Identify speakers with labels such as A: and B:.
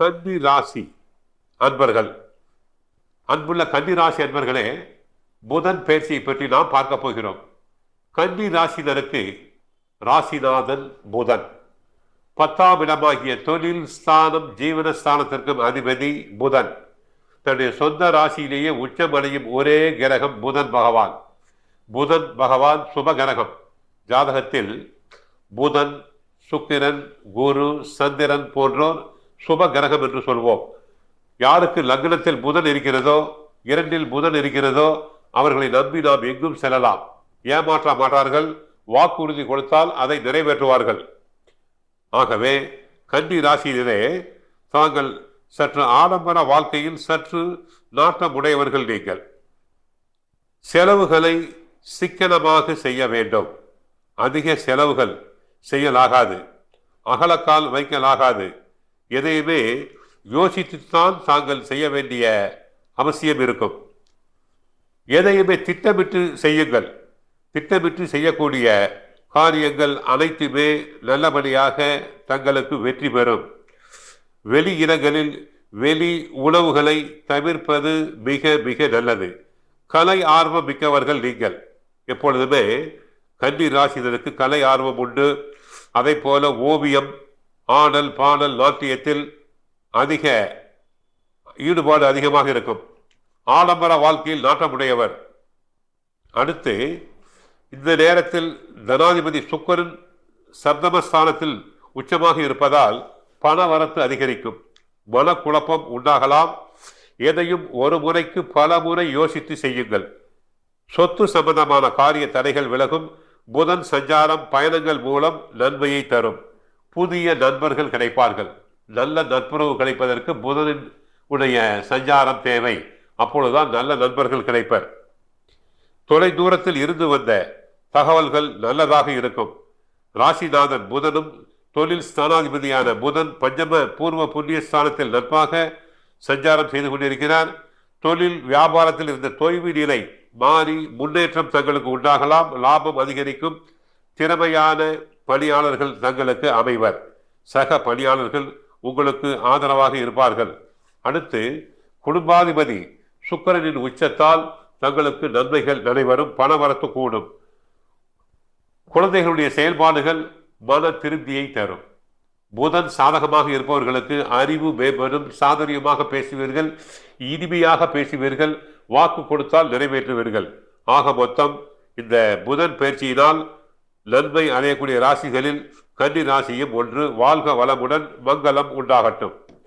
A: கன்னி ராசி அன்பர்கள். அன்புள்ள கன்னி ராசி அன்பர்களே புதன் பயிற்சியை பற்றி நாம் பார்க்க போகிறோம். கன்னி ராசினருக்கு ராசிநாதன் புதன். பத்தாம் இடமாகிய தொழில் ஸ்தானம் ஜீவன ஸ்தானத்திற்கும் அதிபதி புதன். தன்னுடைய சொந்த ராசியிலேயே உச்சமடையும் ஒரே கிரகம் புதன் பகவான். புதன் பகவான் சுப கிரகம். ஜாதகத்தில் புதன் சுக்கிரன் குரு சந்திரன் போன்றோர் சுப கிரகம் என்று சொல்வோம். யாருக்கு லக்னத்தில் புதன் இருக்கிறதோ இரண்டில் புதன் இருக்கிறதோ அவர்களை நம்பி நாம் எங்கும் செல்லலாம். ஏமாற்ற மாட்டார்கள் வாக்குறுதி கொடுத்தால் அதை நிறைவேற்றுவார்கள். ஆகவே கன்னி ராசியிலே தாங்கள் சற்று ஆடம்பர வாழ்க்கையில் சற்று நாட்டமுடையவர்கள் நீங்கள். செலவுகளை சிக்கனமாக செய்ய வேண்டும். அதிக செலவுகள் செய்யலாகாது. அகலக்கால் வைக்கலாகாது. எதையுமே யோசித்துத்தான் தாங்கள் செய்ய வேண்டிய அவசியம் இருக்கும். எதையுமே திட்டமிட்டு செய்யுங்கள். திட்டமிட்டு செய்யக்கூடிய காரியங்கள் அனைத்துமே நல்லபடியாக தங்களுக்கு வெற்றி பெறும். வெளி இடங்களில் வெளி உணவுகளை தவிர்ப்பது மிக மிக நல்லது. கலை ஆர்வம் மிக்கவர்கள் நீங்கள். எப்பொழுதுமே கன்னி ராசினருக்கு கலை ஆர்வம் உண்டு. அதை போல ஓவியம் ஆடல் பாடல் நாட்டியத்தில் அதிக ஈடுபாடு அதிகமாக இருக்கும். ஆடம்பர வாழ்க்கையில் நாட்டமுடையவர். அடுத்து இந்த நேரத்தில் தனாதிபதி சுக்கரன் சப்தமஸ்தானத்தில் உச்சமாக இருப்பதால் பண வரத்து அதிகரிக்கும். மனக்குழப்பம் உண்டாகலாம். எதையும் ஒரு முறைக்கு பல முறை யோசித்து செய்யுங்கள். சொத்து சம்பந்தமான காரிய தடைகள் விலகும். புதன் சஞ்சாரம் பயணங்கள் மூலம் நன்மையை தரும். புதிய நண்பர்கள் கிடைப்பார்கள். நல்ல நட்புறவு கிடைப்பதற்கு புதனின் உடைய சஞ்சாரம் தேவை. அப்பொழுதுதான் நல்ல நண்பர்கள் கிடைப்பர். தொலை தூரத்தில் இருந்து வந்த தகவல்கள் நல்லதாக இருக்கும். ராசிநாதன் புதனும் தொழில் ஸ்தானாதிபதியான புதன் பஞ்சம பூர்வ புண்ணிய ஸ்தானத்தில் நட்பாக சஞ்சாரம் செய்து கொண்டிருக்கிறார். தொழில் வியாபாரத்தில் இருந்த தொய்வு நிலை மாறி முன்னேற்றம் தங்களுக்கு உண்டாகலாம். லாபம் அதிகரிக்கும். திறமையான பணியாளர்கள் தங்களுக்கு அமைவர். சக பணியாளர்கள் உங்களுக்கு ஆதரவாக இருப்பார்கள். அடுத்து குடும்பாதிபதி சுக்கரனின் உச்சத்தால் தங்களுக்கு நன்மைகள் நடைபெறும் பணவரத்து கூடும். குழந்தைகளுடைய செயல்பாடுகள் மன திருப்தியை தரும். புதன் சாதகமாக இருப்பவர்களுக்கு அறிவு மேம்படும் சாதுரியமாக பேசுவீர்கள் இனிமையாக பேசுவீர்கள் வாக்கு கொடுத்தால் நிறைவேற்றுவீர்கள். ஆக மொத்தம் இந்த புதன் பயிற்சியினால் நன்மை அடையக்கூடிய ராசிகளில் கன்னி ராசியும் ஒன்று வாழ்க வளமுடன் மங்களம் உண்டாகட்டும்.